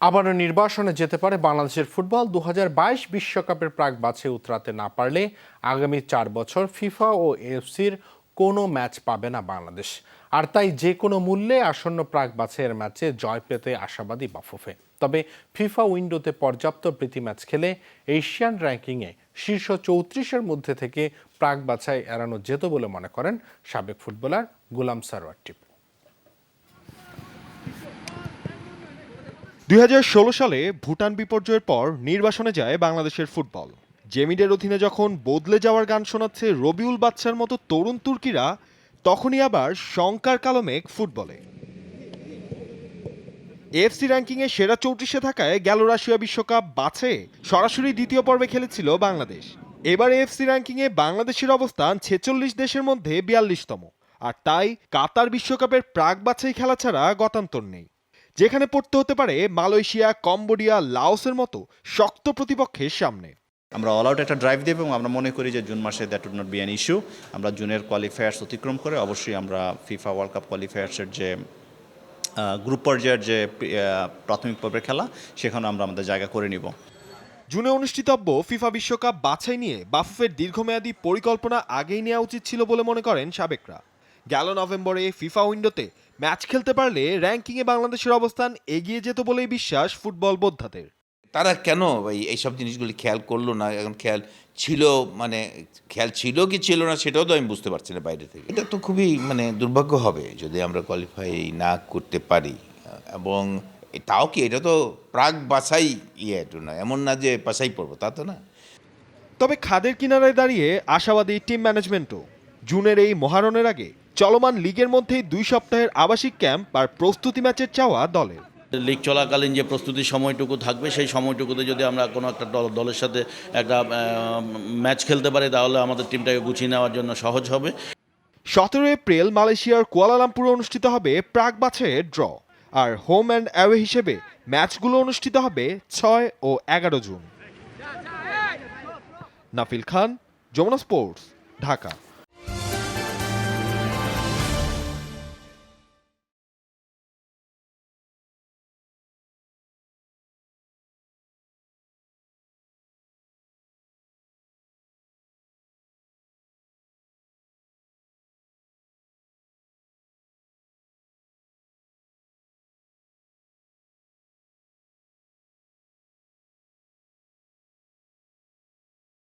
আবারও নির্বাসনে যেতে পারে বাংলাদেশের ফুটবল। দু বিশ্বকাপের প্রাক বাছে উতরাতে না পারলে আগামী চার বছর ফিফা ও এফসির কোনো ম্যাচ পাবে না বাংলাদেশ। আর তাই যে কোনো মূল্যে আসন্ন প্রাক বাছের ম্যাচে জয় পেতে আশাবাদী বাফুফে। তবে ফিফা উইন্ডোতে পর্যাপ্ত প্রীতি ম্যাচ খেলে এশিয়ান র্যাঙ্কিংয়ে শীর্ষ চৌত্রিশের মধ্যে থেকে প্রাক বাছাই এড়ানো যেত বলে মনে করেন সাবেক ফুটবলার গুলাম সারোয়ার টিপু। দুই হাজার ষোলো সালে ভুটান বিপর্যয়ের পর নির্বাসনে যায় বাংলাদেশের ফুটবল। জেমিডের অধীনে যখন বদলে যাওয়ার গান শোনাচ্ছে রবিউল বাচ্চার মতো তরুণ তুর্কিরা, তখনই আবার শঙ্কার কালো মেঘ ফুটবলে। এফসি র্যাঙ্কিংয়ে সেরা চৌত্রিশে থাকায় গেল রাশিয়া বিশ্বকাপ বাছে সরাসরি দ্বিতীয় পর্বে খেলেছিল বাংলাদেশ। এবার এফসি র্যাঙ্কিংয়ে বাংলাদেশের অবস্থান ছেচল্লিশ দেশের মধ্যে বিয়াল্লিশতম। আর তাই কাতার বিশ্বকাপের প্রাক বাছাই খেলা ছাড়া গতান্তর নেই। যেখানে পড়তে হতে পারে মালয়েশিয়া কম্বোডিয়া লাওসের মতো শক্ত প্রতিপক্ষের সামনে। আমরা অল আউট একটা ড্রাইভ দেব এবং আমরা মনে করি যে জুন মাসে that would not be an issue আমরা জুনের কোয়ালিফায়ার্স অতিক্রম করে অবশ্যই আমরা ফিফা ওয়ার্ল্ড কাপ কোয়ালিফায়ার্সের যে গ্রুপ পর্যায়ের যে প্রাথমিক পর্বের খেলা সেখানে আমরা আমাদের জায়গা করে নিব। জুনে অনুষ্ঠিতব্য ফিফা বিশ্বকাপ বাছাই নিয়ে বাফুফের দীর্ঘমেয়াদী পরিকল্পনা আগেই নেওয়া উচিত ছিল বলে মনে করেন সাবেকরা। গেল নভেম্বরে ফিফা উইন্ডোতে ম্যাচ খেলতে পারলে র্যাঙ্কিংয়ে বাংলাদেশের অবস্থান এগিয়ে যেত বলেই বিশ্বাস ফুটবল বোদ্ধাদের। তারা কেন এই এইসব জিনিসগুলি খেয়াল করল না? এখন খেয়াল ছিল মানে খেয়াল ছিল কি ছিল না সেটাও তো আমি বুঝতে পারছি না বাইরে থেকে। এটা তো খুবই মানে দুর্ভাগ্য হবে যদি আমরা কোয়ালিফাই না করতে পারি। এবং তাও কি এটা তো প্রাক বাছাই ইয়ে না এমন না যে বাছাই পড়ব তা তো না। তবে খাদের কিনারায় দাঁড়িয়ে আশাবাদী টিম ম্যানেজমেন্টও জুনের এই মহারণের আগে চলমান লিগের মধ্যেই দুই সপ্তাহের আবাসিক ক্যাম্প আর প্রস্তুতি ম্যাচের চাওয়া দলের। লিগ চলাকালীন যে প্রস্তুতির সময়টুকু থাকবে সেই সময়টুকুতে যদি আমরা কোনো একটা দল- দলের সাথে একটা ম্যাচ খেলতে পারি তাহলে আমাদের টিমটাকে গুছিয়ে নেওয়ার জন্য সহজ হবে। সতেরো এপ্রিল মালয়েশিয়ার কুয়ালালামপুরে অনুষ্ঠিত হবে প্রাক বাছাইয়ের ড্র আর হোম অ্যান্ড অ্যাওয়ে হিসেবে ম্যাচগুলো অনুষ্ঠিত হবে ছয় ও এগারো জুন। নাফিল খান যমুনা স্পোর্টস ঢাকা।